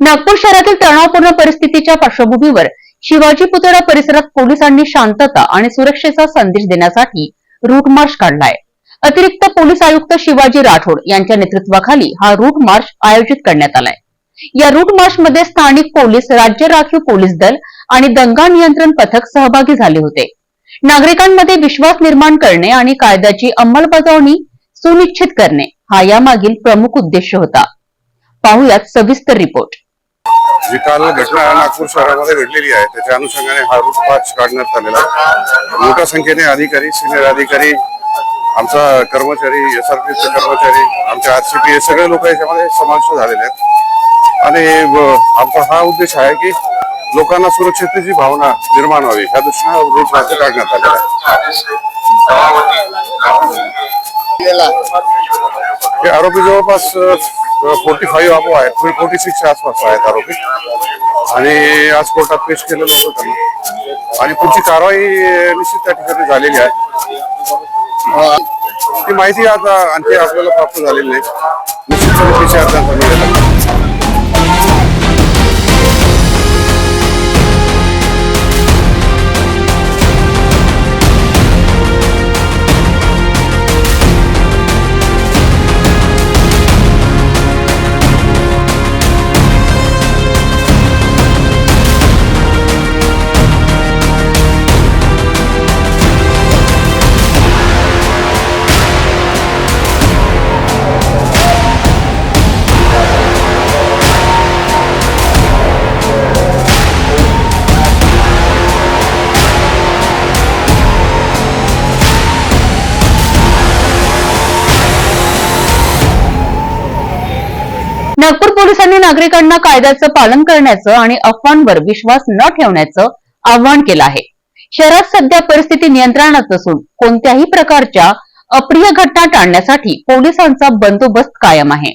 नागपूर शहरातील तणावपूर्ण परिस्थितीच्या पार्श्वभूमीवर शिवाजी पुतळा परिसरात पोलिसांनी शांतता आणि सुरक्षेचा संदेश देण्यासाठी रूट मार्च काढलाय. अतिरिक्त पोलीस आयुक्त शिवाजी राठोड यांच्या नेतृत्वाखाली हा रूट मार्च आयोजित करण्यात आलाय. या रूट मार्चमध्ये स्थानिक पोलीस राज्य राखीव पोलीस दल आणि दंगा नियंत्रण पथक सहभागी झाले होते. नागरिकांमध्ये विश्वास निर्माण करणे आणि कायद्याची अंमलबजावणी सुनिश्चित करणे हा यामागील प्रमुख उद्देश होता. पाहुयात सविस्तर रिपोर्ट जी काल घटना नागपूर शहरामध्ये घडलेली आहे त्याच्या अनुषंगाने हा रूट मार्च काढण्यात आलेला आहे. मोठ्या संख्येने अधिकारी सिनियर अधिकारी आमचा कर्मचारी एस आर पीचे कर्मचारी आमचे आर सी पी हे सगळे लोक याच्यामध्ये समाविष्ट झालेले आहेत. आणि आमचा हा उद्देश आहे की लोकांना सुरक्षिततेची भावना निर्माण व्हावी ह्या दृष्टीने हा रूट मार्च काढण्यात आलेला आहे. हे आरोपी जवळपास फोर्टी फाईव्ह अबो आहेत. फोर्टी सिक्सच्या आसपास आहेत आरोपी. आणि आज कोर्टात पेश केलेलं होतं त्यांना. आणि पुढची कारवाई निश्चित त्या ठिकाणी झालेली आहे. ती माहिती आता आणखी आपल्याला प्राप्त झालेली नाही. निश्चितपणे नागपूर पोलिसांनी नागरिकांना कायद्याचं पालन करण्याचं आणि अफवांवर विश्वास न ठेवण्याचं आवाहन केलं आहे. शहरात सध्या परिस्थिती नियंत्रणात असून कोणत्याही प्रकारच्या अप्रिय घटना टाळण्यासाठी पोलिसांचा बंदोबस्त कायम आहे.